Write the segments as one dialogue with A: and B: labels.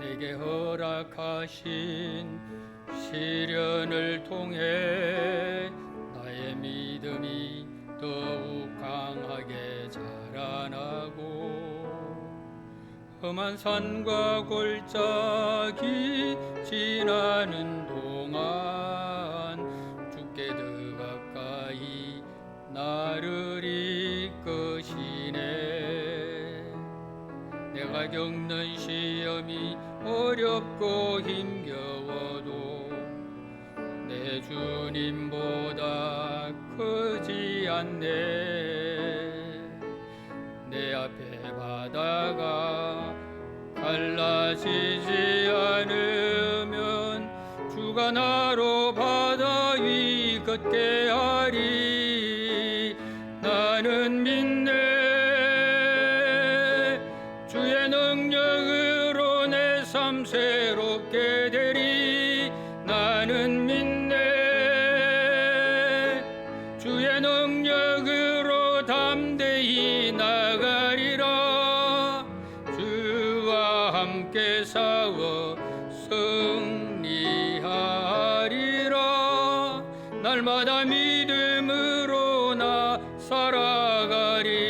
A: 내게 허락하신 시련을 통해 나의 믿음이 더욱 강하게 자라나고 험한 산과 골짜기 지나는 동안 주께 더 가까이 나를 이끄시네. 내가 겪는 시험이 어렵고 힘겨워도 내 주님보다 크지 않네. 내 앞에 바다가 갈라지지 않으면 주가 나로 바다 위 걷게 하리. 나는 믿네. 주의 능력으로 내삶 새롭게 되리. 나는 믿네. 주의 능력으로 담대히 나가리라. 주와 함께 싸워 승리하리라. 날마다 믿음으로 나 살아가리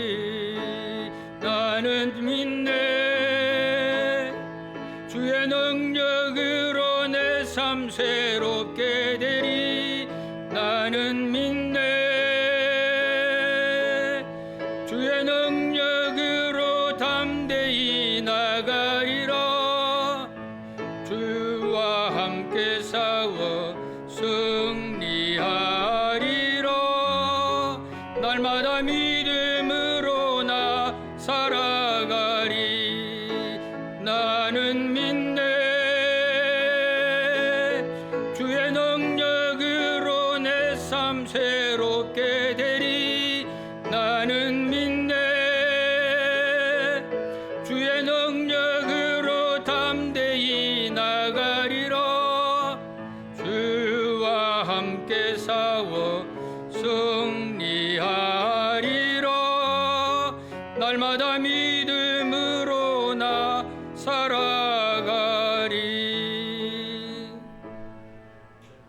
A: 능력으로 내 삶 새롭게 되리. 나는 믿네. 주의 능력으로 담대히 나가리라. 주와 함께 싸워 승리하리라. 날마다 믿음으로 나 살아 주의 능력으로 내 삶 새롭게 되리. 나는 믿네. 주의 능력으로 담대히 나가리라. 주와 함께 싸워